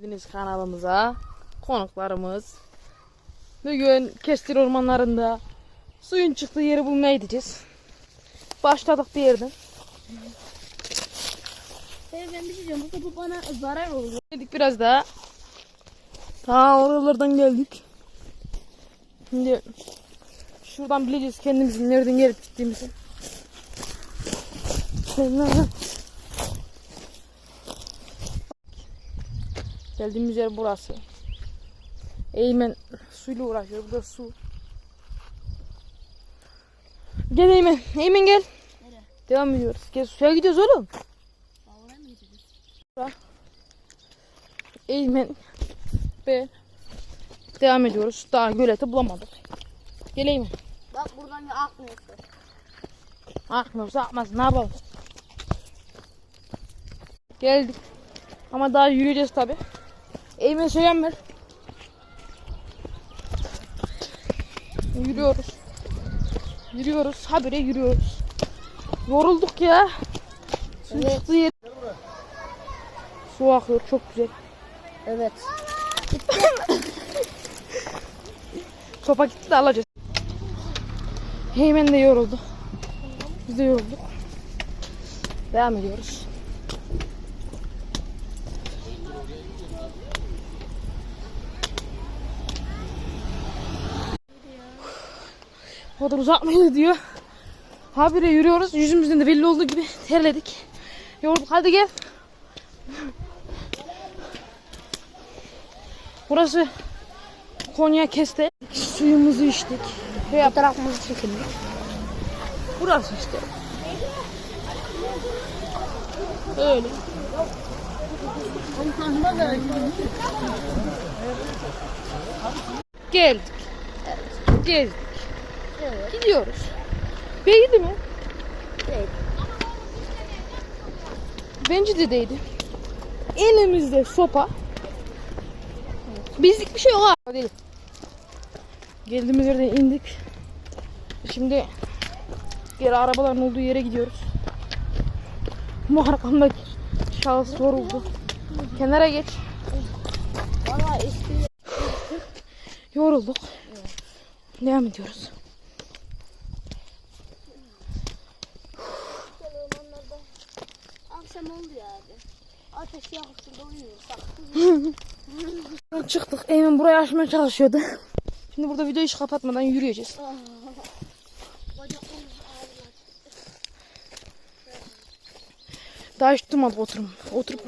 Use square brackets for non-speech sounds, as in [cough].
Geldiniz kanalımıza. Konuklarımız. Bugün Kestir ormanlarında suyun çıktığı yeri bulmaya gideceğiz. Başladık bir yerden. Evet ben bir şey diyeceğim. Bu bana zarar oluyor. Dedik biraz daha. Ta oralardan geldik. Şimdi şuradan bileceğiz kendimizin nereden gelip gittiğimizi. Selam. Geldiğimiz yer burası. Eymen suyla uğraşıyor. Burada su. Gel Eymen. Eymen gel. Nereye? Devam ediyoruz. Gel suya gidiyoruz oğlum. Mı gideceğiz? Eymen ve devam ediyoruz. Daha göleti bulamadık. Gel Eymen. Bak buradan ya akmıyor. su. Akmıyorsa akmaz. Ne yapalım? Geldik. Ama daha yürüyeceğiz tabi. Eymen söylen ver. Yürüyoruz. Yürüyoruz. Habire yürüyoruz. Yorulduk ya. Su Evet. çıktığı yer. Su akıyor. Çok güzel. Evet. [coughs] Sopa gitti de alacağız. Heymen de yoruldu. Biz de yorulduk. Devam ediyoruz. Da uzatmayın diyor. Habire yürüyoruz. Yüzümüzden de belli olduğu gibi terledik. Yorulduk. Hadi gel. Burası Konya Keste. Suyumuzu içtik. Ve Tarafımızı çekelim. burası işte. Öyle. Geldik. Gezdik. Evet. Gidiyoruz. Değdi mi? Evet. Bence de değdi. Elimizde sopa. Bizlik bir şey ha. Değil. Geldiğimiz yerden indik. Şimdi geri arabaların olduğu yere gidiyoruz. Bu arkamdaki şahıs yoruldu. Kenara geç. Yorulduk. Devam ediyoruz. Akşam oldu ya abi. Ateş yakıp da uyuyorsak. Çıktık. Eymen burayı aşmaya çalışıyordu. [laughs] Şimdi burada videoyu hiç kapatmadan yürüyeceğiz. Ağrıyor. Daha hiç durmadık oturum. Oturup